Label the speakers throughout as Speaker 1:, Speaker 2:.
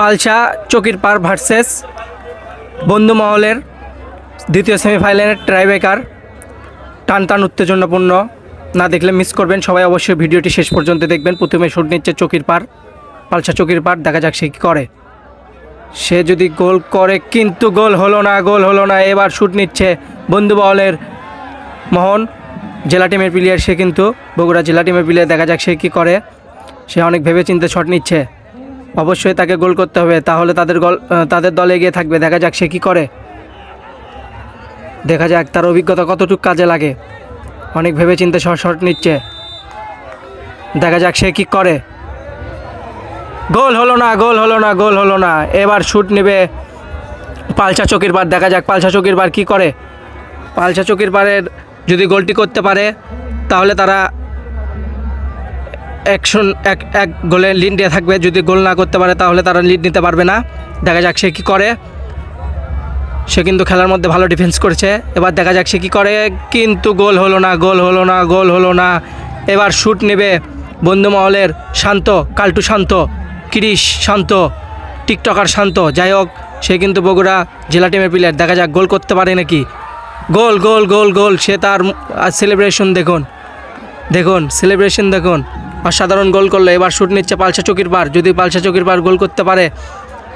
Speaker 1: পালসা, চকির পার versus বন্ধু মহলের দ্বিতীয় সেমিফাইনালের ট্রাইবেকার টান টান উত্তেজনাপূর্ণ। না দেখলে মিস করবেন সবাই অবশ্যই ভিডিওটি শেষ পর্যন্ত দেখবেন। প্রথমে শুট নিচ্ছে চকির পার, পালসা চকির পার, দেখা যাক সে কী করে। সে যদি গোল করে, কিন্তু গোল হলো না, গোল হলো না, এবার শুট নিচ্ছে বন্ধু মহলের মোহন। জেলা টিমের প্লেয়ার সে কিন্তু, বগুড়া জেলা টিমের প্লেয়ার দেখা যাক সে কী করে। সে অনেক ভেবে চিন্তে শট নিচ্ছে। অবশ্যই তাকে গোল করতে হবে, তাহলে তাদের গল তাদের দলে এগিয়ে থাকবে। দেখা যাক সে কী করে। দেখা যাক তার অভিজ্ঞতা কতটুকু কাজে লাগে। অনেক ভেবে চিন্তে শট নিচ্ছে। দেখা যাক সে কী করে। গোল হলো না, গোল হলো না, গোল হলো না। এবার শুট নেবে পালসা চকির বার দেখা যাক পালসা চকির বার কী করে। পালসা চকির পারের যদি গোলটি করতে পারে, তাহলে তারা একশন, এক এক গোলে লিড নিয়ে থাকবে। যদি গোল না করতে পারে, তাহলে তারা লিড নিতে পারবে না। দেখা যাক সে কী করে। সে কিন্তু খেলার মধ্যে ভালো ডিফেন্স করছে। এবার দেখা যাক সে কী করে। কিন্তু গোল হলো না, গোল হলো না, গোল হলো না। এবার শ্যুট নেবে বন্ধু মহলের শান্ত, কাল্টু শান্ত, কিরিশ শান্ত, টিকটকার শান্ত। যাই হোক, সে কিন্তু বগুড়া জেলা টিমের প্লেয়ার দেখা যাক গোল করতে পারে নাকি। গোল গোল গোল গোল। সে তার সেলিব্রেশন দেখুন। দেখুন সেলিব্রেশন দেখুন। অসাধারণ গোল করল। এবার শ্যুট নিচ্ছে পালসা চকির পার যদি পালসা চকির পার গোল করতে পারে,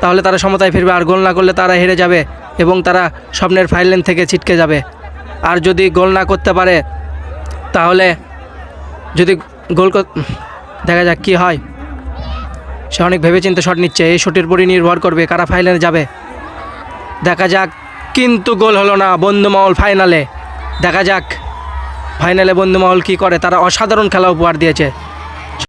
Speaker 1: তাহলে তারা সমতায় ফিরবে। আর গোল না করলে তারা হেরে যাবে এবং তারা স্বপ্নের ফাইল থেকে ছিটকে যাবে। আর যদি গোল না করতে পারে, তাহলে যদি গোল দেখা যাক কী হয়। সে অনেক ভেবেচিন্তে শট নিচ্ছে। এই শটের উপরই নির্ভর করবে কারা ফাইনালে যাবে। দেখা যাক, কিন্তু গোল হলো না বন্ধুমহল ফাইনালে দেখা যাক ফাইনালে বন্ধুমহল কী করে। তারা অসাধারণ খেলা উপহার দিয়েছে।